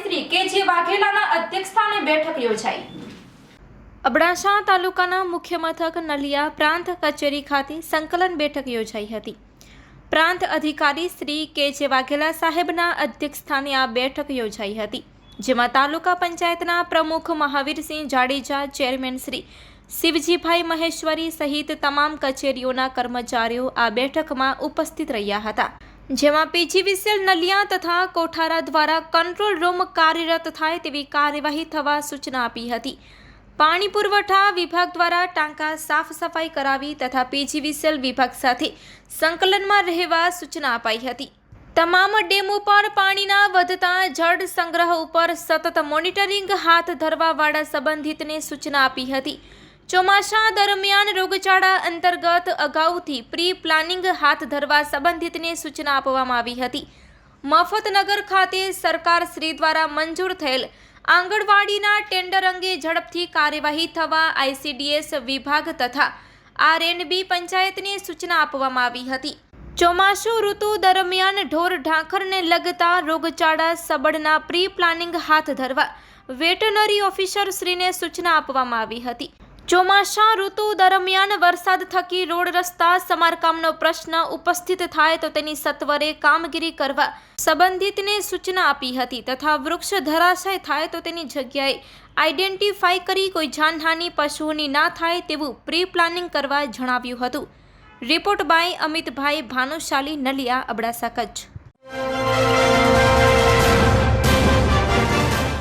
શ્રી કે વાઘેલાના અધ્યક્ષસ્થાને બેઠક યોજાઈ. અબડાસા તાલુકાના મુખ્ય મથક નલિયા પ્રાંત કચેરી ખાતે સંકલન બેઠક યોજાઈ હતી. પ્રાંત અધિકારી શ્રી કે જે વાઘેલા સાહેબના અધ્યક્ષસ્થાને આ બેઠક યોજાઈ હતી, જેમાં તાલુકા પંચાયતના પ્રમુખ મહાવીરસિંહ જાડેજા, ચેરમેન શ્રી શિવજીભાઈ મહેશ્વરી સહિત તમામ કચેરીઓના કર્મચારીઓ આ બેઠકમાં ઉપસ્થિત રહ્યા હતા. જેમાં પીજીવીસીએલ નલિયા તથા કોઠારા દ્વારા કંટ્રોલ રૂમ કાર્યરત થાય તેવી કાર્યવાહી થવા સૂચના આપી હતી. પાણી પુરવઠા વિભાગ દ્વારા ટાંકા સાફ સફાઈ કરાવી તથા પીજીવીસીએલ વિભાગ સાથે સંકલનમાં રહેવા સૂચના અપાઈ હતી. તમામ ડેમ ઉપર પાણીના વધતા જળ સંગ્રહ ઉપર સતત મોનિટરિંગ હાથ ધરવાવાળા સંબંધિતને સૂચના આપી હતી. ચોમાસા દરમિયાન રોગચાળા અંતર્ગત અગાઉથી પ્રી પ્લાનિંગ હાથ ધરવા સંબંધિતને સૂચના આપવામાં આવી હતી. મફતનગર ખાતે સરકાર શ્રી દ્વારા મંજૂર થયેલ આંગણવાડીના ટેન્ડર અંગે ઝડપથી કાર્યવાહી થવા આઈસીડીએસ વિભાગ તથા આરએનબી પંચાયતને સૂચના આપવામાં આવી હતી. ચોમાસુ ઋતુ દરમિયાન ઢોર ઢાંખરને લગતા રોગચાળા સબળના પ્રી પ્લાનિંગ હાથ ધરવા વેટનરી ઓફિસર શ્રીને સૂચના આપવામાં આવી હતી. ચોમાસા ઋતુ દરમિયાન વરસાદ થકી રોડ રસ્તા, સમારકામનો પ્રશ્ન ઉપસ્થિત થાય તો તેની સત્વરે કામગીરી કરવા સંબંધિતને સૂચના આપી હતી તથા વૃક્ષ ધરાશય થાય તો તેની જગ્યાએ આઈડેન્ટિફાઈ કરી કોઈ જાનહાનિ પશુઓની ના થાય તેવું પ્રી પ્લાનિંગ કરવા જણાવ્યું હતું. Report by Amitbhai Bhanushali, Naliya, Abdasa, Kutch.